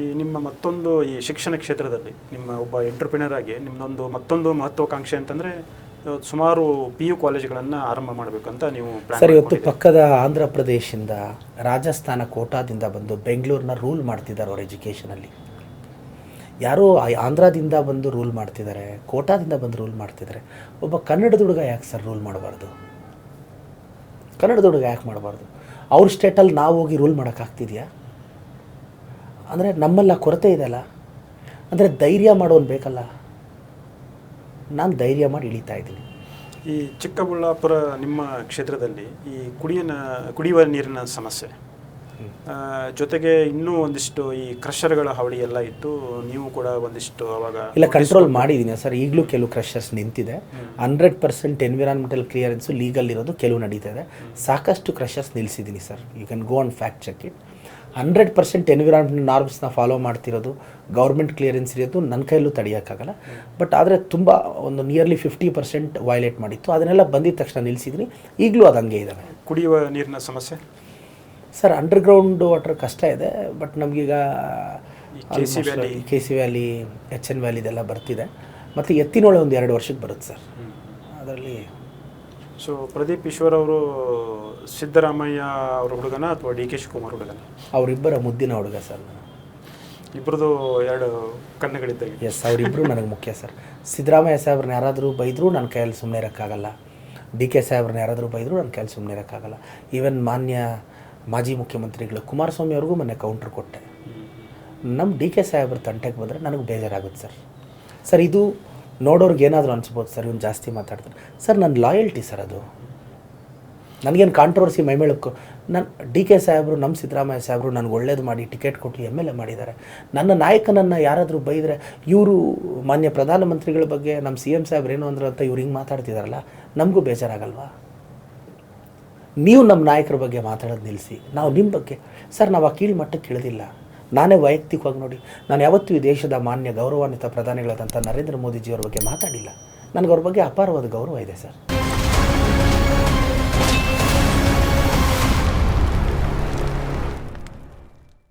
ಈ ನಿಮ್ಮ ಮತ್ತೊಂದು ಈ ಶಿಕ್ಷಣ ಕ್ಷೇತ್ರದಲ್ಲಿ ನಿಮ್ಮ ಒಬ್ಬ ಎಂಟರ್ಪ್ರಿನರ್ ಆಗಿ ನಿಮ್ಮದೊಂದು ಮತ್ತೊಂದು ಮಹತ್ವಾಕಾಂಕ್ಷೆ ಅಂತಂದರೆ ಸುಮಾರು ಪಿ ಯು ಕಾಲೇಜುಗಳನ್ನು ಆರಂಭ ಮಾಡಬೇಕಂತ ನೀವು ಸರ್ ಇವತ್ತು ಪಕ್ಕದ ಆಂಧ್ರ ಪ್ರದೇಶದಿಂದ ರಾಜಸ್ಥಾನ ಕೋಟಾದಿಂದ ಬಂದು ಬೆಂಗಳೂರನ್ನ ರೂಲ್ ಮಾಡ್ತಿದ್ದಾರೆ ಅವ್ರ ಎಜುಕೇಷನಲ್ಲಿ ಯಾರೋ ಆಂಧ್ರದಿಂದ ಬಂದು ರೂಲ್ ಮಾಡ್ತಿದ್ದಾರೆ ಕೋಟಾದಿಂದ ಬಂದು ರೂಲ್ ಮಾಡ್ತಿದ್ದಾರೆ. ಒಬ್ಬ ಕನ್ನಡದ ಹುಡುಗ ಯಾಕೆ ಸರ್ ರೂಲ್ ಮಾಡಬಾರ್ದು? ಕನ್ನಡದ ಹುಡುಗ ಯಾಕೆ ಮಾಡಬಾರ್ದು? ಅವ್ರ ಸ್ಟೇಟಲ್ಲಿ ನಾವು ಹೋಗಿ ರೂಲ್ ಮಾಡೋಕ್ಕಾಗ್ತಿದೆಯಾ ಅಂದರೆ ನಮ್ಮಲ್ಲ ಕೊರತೆ ಇದೆಯಲ್ಲ, ಅಂದರೆ ಧೈರ್ಯ ಮಾಡೋನು ಬೇಕಲ್ಲ. ನಾನು ಧೈರ್ಯ ಮಾಡಿ ಇಳಿತಾ ಇದ್ದೀನಿ. ಈ ಚಿಕ್ಕಬಳ್ಳಾಪುರ ನಿಮ್ಮ ಕ್ಷೇತ್ರದಲ್ಲಿ ಈ ಕುಡಿಯನ, ಕುಡಿಯುವ ನೀರಿನ ಸಮಸ್ಯೆ ಜೊತೆಗೆ ಇನ್ನೂ ಒಂದಿಷ್ಟು ಈ ಕ್ರಷರ್ಗಳ ಹಾವಳಿ ಎಲ್ಲ ಇತ್ತು. ನೀವು ಕೂಡ ಒಂದಿಷ್ಟು ಅವಾಗ ಇಲ್ಲ ಕಂಟ್ರೋಲ್ ಮಾಡಿದ್ದೀನಿ ಸರ್. ಈಗಲೂ ಕೆಲವು ಕ್ರಷರ್ಸ್ ನಿಂತಿದೆ. Hundred percent environmental clearance legal ಇರೋದು ಕೆಲವು ನಡೀತಾ ಇದೆ ಸಾಕಷ್ಟು crushers ನಿಲ್ಲಿಸಿದ್ದೀನಿ sir. You can go on fact check it hundred percent environment ನಾರ್ಮ್ಸ್ನ follow ಮಾಡ್ತಿರೋದು ಗೌರ್ಮೆಂಟ್ ಕ್ಲಿಯರೆನ್ಸ್ ಇರೋದು ನನ್ನ ಕೈಯಲ್ಲೂ ತಡೆಯೋಕ್ಕಾಗಲ್ಲ. ಬಟ್ ಆದರೆ ತುಂಬ ಒಂದು ನಿಯರ್ಲಿ ಫಿಫ್ಟಿ ಪರ್ಸೆಂಟ್ ವೈಲೇಟ್ ಮಾಡಿತ್ತು. ಅದನ್ನೆಲ್ಲ ಬಂದಿದ ತಕ್ಷಣ ನಿಲ್ಲಿಸಿದ್ದೀನಿ ಈಗಲೂ ಅದು ಹಂಗೆ ಇದ್ದಾವೆ. ಕುಡಿಯುವ ನೀರಿನ ಸಮಸ್ಯೆ? ಸರ್ ಅಂಡರ್ಗ್ರೌಂಡ್ ವಾಟರ್ ಕಷ್ಟ ಇದೆ ಬಟ್ ನಮಗೀಗ. K C valley H N valley ಇದೆಲ್ಲ ಬರ್ತಿದೆ. ಮತ್ತು ಎತ್ತಿನೊಳೆ ಒಂದು ಎರಡು ವರ್ಷಕ್ಕೆ ಬರುತ್ತೆ ಸರ್. ಅದರಲ್ಲಿ ಸೊ ಪ್ರದೀಪ್ ಈಶ್ವರ್ ಅವರು ಸಿದ್ದರಾಮಯ್ಯ ಅವ್ರ ಹುಡುಗನ ಅಥವಾ ಡಿ ಕೆ ಶಿವಕುಮಾರ್ ಹುಡುಗನ? ಅವರಿಬ್ಬರ ಮುದ್ದಿನ ಹುಡುಗ ಸರ್ ನಾನು. ಇಬ್ಬರದು ಎರಡು ಕಣ್ಣುಗಳಿದ್ದಾಗ. ಎಸ್ ಅವರಿಬ್ಬರು ನನಗೆ ಮುಖ್ಯ ಸರ್. ಸಿದ್ದರಾಮಯ್ಯ ಸಾಹೇಬ್ರನ್ನ ಯಾರಾದರೂ ಬೈದರೂ ನನ್ನ ಕೈಯಲ್ಲಿ ಸುಮ್ಮನೆ ಇರೋಕ್ಕಾಗಲ್ಲ. ಡಿ ಕೆ ಸಾಹೇಬ್ರನ್ನ ಯಾರಾದರೂ ಬೈದರೂ ನನ್ನ ಕೈಯಲ್ಲಿ ಸುಮ್ಮನೆ ಇರೋಕ್ಕಾಗಲ್ಲ. ಈವನ್ ಮಾನ್ಯ ಮಾಜಿ ಮುಖ್ಯಮಂತ್ರಿಗಳು ಕುಮಾರಸ್ವಾಮಿ ಅವ್ರಿಗೂ ಮೊನ್ನೆ ಕೌಂಟ್ರ್ ಕೊಟ್ಟೆ. ನಮ್ಮ ಡಿ ಕೆ ಸಾಹೇಬ್ರ ತಂಟೆಗೆ ಬಂದರೆ ನನಗೆ ಬೇಜಾರಾಗುತ್ತೆ ಸರ್. ಸರ್, ಇದು ನೋಡೋರ್ಗೆ ಏನಾದರೂ ಅನಿಸ್ಬೋದು ಸರ್, ಇವ್ನು ಜಾಸ್ತಿ ಮಾತಾಡ್ತಾರೆ. ಸರ್ ನನ್ನ ಲಾಯಲ್ಟಿ ಸರ್ ಅದು. ನನಗೇನು ಕಾಂಟ್ರವರ್ಸಿ ಮೈಮೇಳಕ್ಕೂ ನನ್ನ ಡಿ ಕೆ ಸಾಹೇಬರು ನಮ್ಮ ಸಿದ್ದರಾಮಯ್ಯ ಸಾಹೇಬರು ನನಗೆ ಒಳ್ಳೇದು ಮಾಡಿ ಟಿಕೆಟ್ ಕೊಟ್ಟು ಎಂ ಎಲ್ ಎ ಮಾಡಿದ್ದಾರೆ. ನನ್ನ ನಾಯಕನನ್ನು ಯಾರಾದರೂ ಬೈದರೆ ಇವರು ಮಾನ್ಯ ಪ್ರಧಾನಮಂತ್ರಿಗಳ ಬಗ್ಗೆ ನಮ್ಮ ಸಿ ಎಂ ಸಾಹೇಬ್ರು ಏನು ಅಂದ್ರು ಅಂತ ಇವ್ರು ಹಿಂಗೆ ಮಾತಾಡ್ತಿದಾರಲ್ಲ, ನಮಗೂ ಬೇಜಾರಾಗಲ್ವಾ? ನೀವು ನಮ್ಮ ನಾಯಕರ ಬಗ್ಗೆ ಮಾತಾಡೋದು ನಿಲ್ಲಿಸಿ ನಾವು ನಿಮ್ಮ ಬಗ್ಗೆ. ಸರ್, ನಾವು ಆ ಕೀಳು ಮಟ್ಟಕ್ಕೆ ಇಳಿದಿಲ್ಲ ನಾನೇ ವೈಯಕ್ತಿಕವಾಗಿ ನೋಡಿ, ನಾನು ಯಾವತ್ತೂ ಈ ದೇಶದ ಮಾನ್ಯ ಗೌರವಾನ್ವಿತ ಪ್ರಧಾನಿಗಳಾದಂಥ ನರೇಂದ್ರ ಮೋದಿಜಿಯವ್ರ ಬಗ್ಗೆ ಮಾತಾಡಿಲ್ಲ. ನನಗೆ ಅವ್ರ ಬಗ್ಗೆ ಅಪಾರವಾದ ಗೌರವ ಇದೆ, ಸರ್.